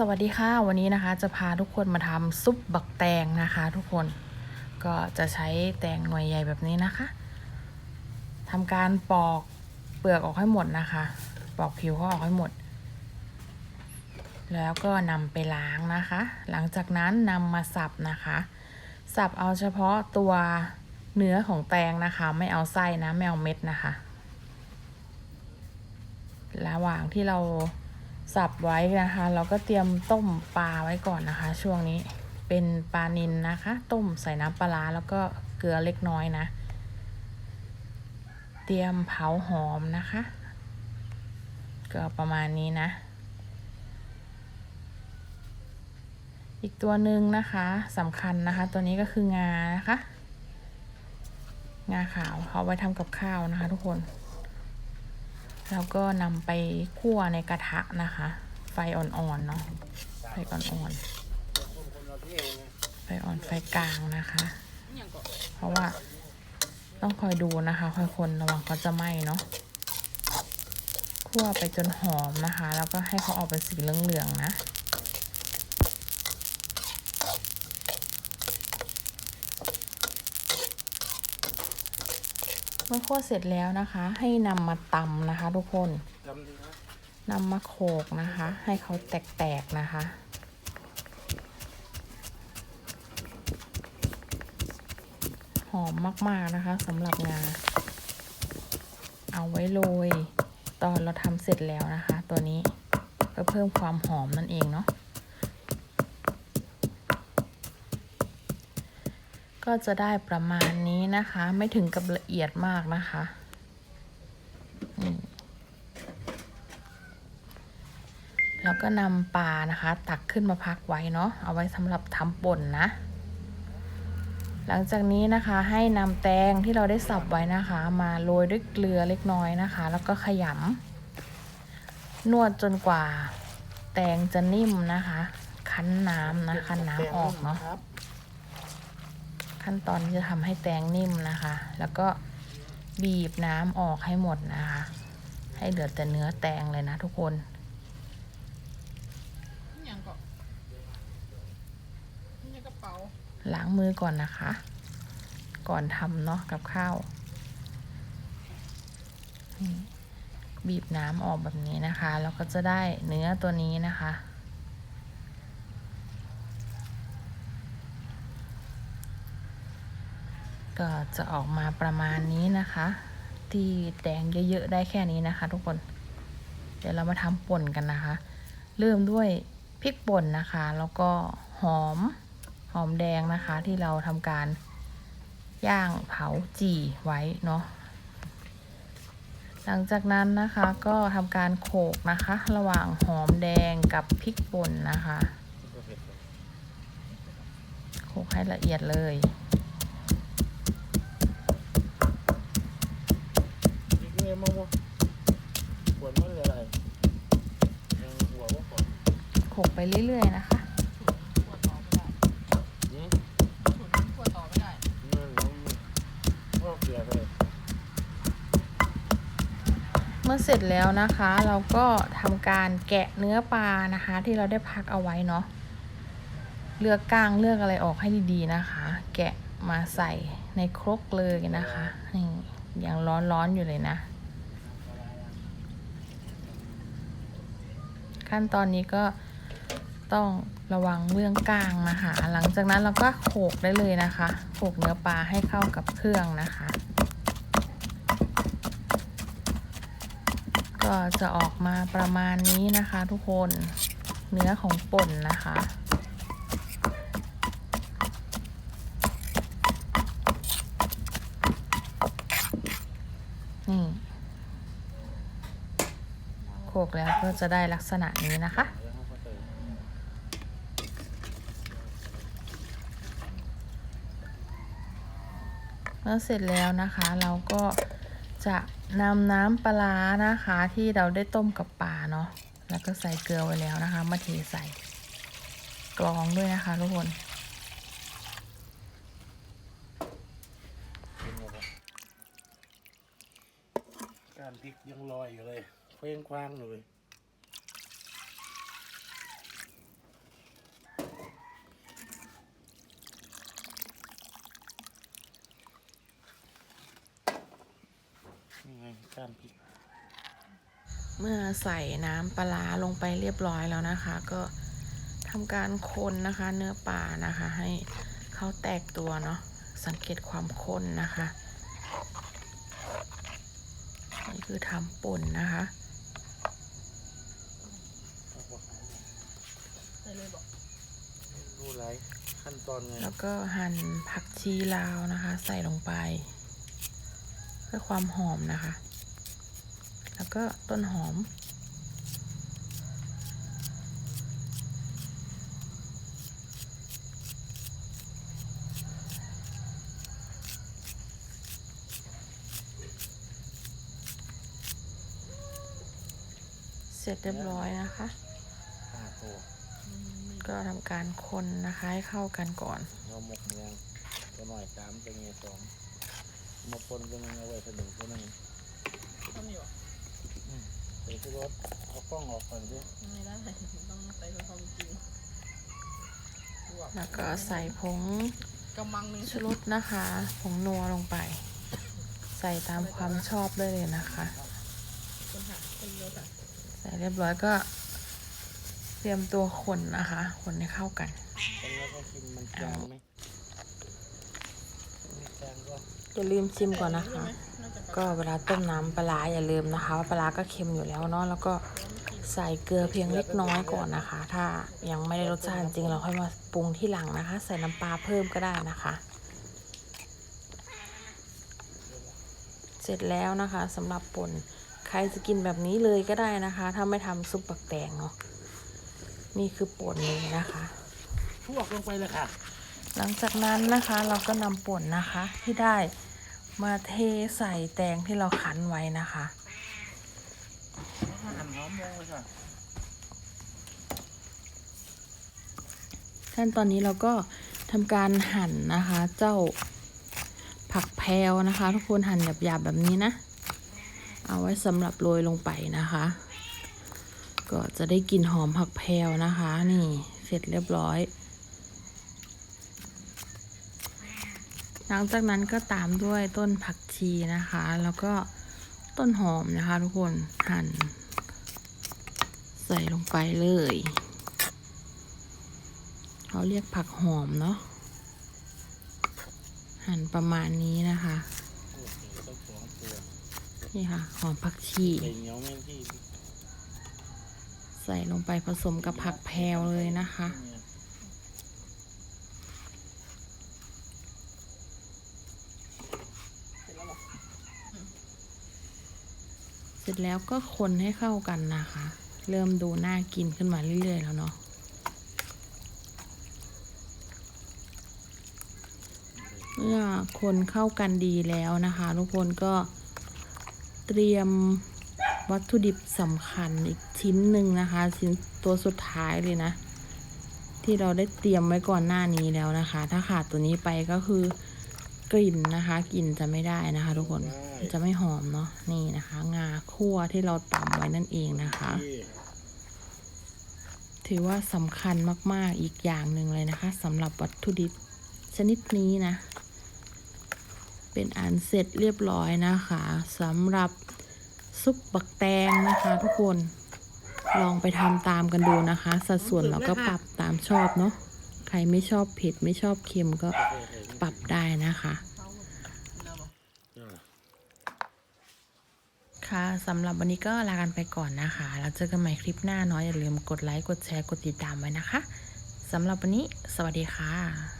สวัสดีค่ะ วันนี้นะคะจะพาทุกคนมาทำซุปบักแตงนะคะ ทุกคนก็จะใช้แตงหน่วยใหญ่แบบนี้นะคะทำการปอกเปลือกออกให้หมดนะคะ ปอกผิวเขาออกให้หมด แล้วก็นำไปล้างนะคะ หลังจากนั้นนำมาสับนะคะ สับเอาเฉพาะตัวเนื้อของแตงนะคะ ไม่เอาไส้นะไม่เอาเม็ดนะคะ ระหว่างที่เรา สับไว้นะคะ เราก็เตรียมต้มปลาไว้ก่อนนะคะ ช่วงนี้เป็นปลานิลนะคะ ต้มใส่น้ำปลาร้าแล้วก็เกลือเล็กน้อยนะ เตรียมเผาหอมนะคะ ก็ประมาณนี้นะ อีกตัวหนึ่งนะคะสำคัญนะคะ ตัวนี้ก็คืองานะคะ งาขาวเขาไว้ทำกับข้าวนะคะทุกคน แล้วก็นำไปคั่วในกระทะนะคะ ไฟอ่อนๆเนาะไฟอ่อนๆไฟอ่อนไฟกลางนะคะ เพราะว่าต้องคอยดูนะคะ คอยคนระวังเขาจะไหม้เนาะคั่วไปจนหอมนะคะ แล้วก็ให้เขาออกเป็นสีเหลืองๆนะ เมื่อคั่วเสร็จแล้วนะคะ ให้นำมาตำนะคะ ทุกคนนำมาโขกนะคะ ให้เขาแตกๆนะคะหอมมากๆนะคะสำหรับงา เอาไว้โรยตอนเราทำเสร็จแล้วนะคะ ตัวนี้เพื่อเพิ่มความหอมนั่นเองเนาะ ก็จะได้ประมาณนี้นะคะ ไม่ถึงกับละเอียดมากนะคะนี่แล้วก็นำปลานะคะ ตักขึ้นมาพักไว้เนาะเอาไว้สำหรับทำป่นนะ หลังจากนี้นะคะให้นำแตงที่เราได้สับไว้นะคะ มาโรยด้วยเกลือเล็กน้อยนะคะ แล้วก็ขยำนวดจนกว่า แตงจะนิ่มนะคะ คั้นน้ำนะคั้นน้ำออกเนาะ ขั้นตอนที่จะทำให้แตงนิ่มนะคะ แล้วก็บีบน้ำออกให้หมดนะคะ ให้เหลือแต่เนื้อแตงเลยนะทุกคนยังก็นี่กระเป๋าล้างมือก่อนนะคะ ก่อนทำเนาะกับข้าวนี่บีบน้ำออกแบบนี้นะคะ แล้วก็จะได้เนื้อตัวนี้นะคะ ก็จะออกมาประมาณนี้นะคะ ที่แดงเยอะๆได้แค่นี้นะคะ ทุกคน เดี๋ยวเรามาทำป่นกันนะคะ เริ่มด้วยพริกป่นนะคะ แล้วก็หอมหอมแดงนะคะ ที่เราทำการย่างเผาจี่ไว้เนาะหลังจากนั้นนะคะก็ทำการโขกนะคะ ระหว่างหอมแดงกับพริกป่นนะคะ โขกให้ละเอียดเลย อีกเรื่องมังวะปวดมันเลยอะไรยังหัวว่าปวดโขกไปเรื่อยๆนะคะ ขวดต่อไม่ได้อืมขวดขวดต่อไม่ได้นั่นน้องว่าเกลือเลยเมื่อเสร็จแล้วนะคะ เราก็ทำการแกะเนื้อปลานะคะ ที่เราได้พักเอาไว้เนาะเลือกก้างเลือกอะไรออกให้ดีๆนะคะ แกะมาใส่ในครกเลยนะคะนี่ยังร้อนๆอยู่เลยนะ ขั้นตอนนี้ก็ต้องระวังเรื่องก้างนะคะ หลังจากนั้นเราก็โขกได้เลยนะคะโขกเนื้อปลาให้เข้ากับเครื่องนะคะ ก็จะออกมาประมาณนี้นะคะทุกคนเนื้อของป่นนะคะนี่ กแล้วก็จะได้ลักษณะนี้นะคะเมื่อเสร็จแล้วนะคะเราก็จะนำน้ำปลาร้านะคะที่เราได้ต้มกับปลาเนาะแล้วก็ใส่เกลือไว้แล้วนะคะ มาเทใส่กรองด้วยนะคะทุกคนการพริกยังลอยอยู่เลย เฟ้งคว้างเลยเมื่อใส่น้ำปลาลงไปเรียบร้อยแล้วนะคะ ก็ทำการคนนะคะ เนื้อปลานะคะ ให้เขาแตกตัวเนาะสังเกตความข้นนะคะ นี่คือทำป่นนะคะ รู้ไรขั้นตอนไงแล้วก็หั่นผักชีลาวนะคะ ใส่ลงไป เพื่อความหอมนะคะ แล้วก็ต้นหอม เสร็จเรียบร้อยนะคะห้าตัว ก็ทำการคนนะคะให้เข้ากันก่อนเราหมกเมืองตัวหน่อยสามตัวเงี้ยสองมาปนตัวหนึงเอาไว้ตัวหนึ่งตัวหนึงต้องมีบอกใส่ที่รถเอากล้องออกก่อนสิไม่ได้ต้องใส่เพื่อความจริงดูแบบแล้วก็ใส่ผงกำมังหนึงชูรสนะคะ ผงนัวลงไป ใส่ตามความชอบได้เลยนะคะคนหาคนเดียวค่ะใส่เรียบร้อยก็ เตรียมตัวคนนะคะ คนให้เข้ากันคนแล้วก็ชิมมันจางไหมไม่จางก็อย่าลืมชิมก่อนนะคะใช่ไหมน่าจะก็เวลาต้มน้ำปลาร้าอย่าลืมนะคะว่าปลาร้าก็เค็มอยู่แล้วเนาะแล้วก็ใส่เกลือเพียงเล็กน้อยก่อนนะคะ ถ้ายังไม่ได้รสชาติจริงเราค่อยมาปรุงที่หลังนะคะ ใส่น้ำปลาเพิ่มก็ได้นะคะ เสร็จแล้วนะคะสำหรับป่นใครจะกินแบบนี้เลยก็ได้นะคะ ถ้าไม่ทำซุปปักแตงเนาะ นี่คือป่นเลยนะคะพวกลงไปเลยค่ะ หลังจากนั้นนะคะเราก็นำป่นนะคะที่ได้มาเทใส่แตงที่เราคั้นไว้นะคะหั่นหอมมงเลยค่ะขั้นตอนนี้เราก็ทำการหั่นนะคะ เจ้าผักแพรวนะคะ ทุกคนหั่นหยาบๆแบบนี้นะ เอาไว้สำหรับโรยลงไปนะคะ ก็จะได้กลิ่นหอมผักแพรวนะคะ นี่เสร็จเรียบร้อย หลังจากนั้นก็ตามด้วยต้นผักชีนะคะ แล้วก็ต้นหอมนะคะ ทุกคนหั่น ใส่ลงไปเลยเขาเรียกผักหอมเนาะหั่นประมาณนี้นะคะโอ้โหต้องสองตัวนี่ค่ะ หอมผักชี ใส่ลงไปผสมกับผักแพรวเลยนะคะ เสร็จแล้วก็คนให้เข้ากันนะคะ เริ่มดูน่ากินขึ้นมาเรื่อยๆแล้วเนาะเมื่อคนเข้ากันดีแล้วนะคะ ทุกคนก็เตรียม วัตถุดิบสำคัญอีกชิ้นหนึ่งนะคะ ชิ้นตัวสุดท้ายเลยนะ ที่เราได้เตรียมไว้ก่อนหน้านี้แล้วนะคะ ถ้าขาดตัวนี้ไปก็คือกลิ่นนะคะกลิ่นจะไม่ได้นะคะ ทุกคนจะไม่หอมเนาะนี่นะคะ งาคั่วที่เราตำไว้นั่นเองนะคะที่ถือว่าสำคัญมากๆอีกอย่างหนึ่งเลยนะคะสำหรับวัตถุดิบชนิดนี้นะ เป็นอันเสร็จเรียบร้อยนะคะสำหรับ ซุปบักแตงนะคะทุกคนลองไปทำตามกันดูนะคะ สัดส่วนเราก็ปรับตามชอบเนาะใครไม่ชอบเผ็ดไม่ชอบเค็มก็ปรับได้นะคะ ค่ะสำหรับวันนี้ก็ลากันไปก่อนนะคะ แล้วเจอกันใหม่คลิปหน้าเนาะอย่าลืมกดไลค์กดแชร์กดติดตามไว้นะคะสำหรับวันนี้ สวัสดีค่ะ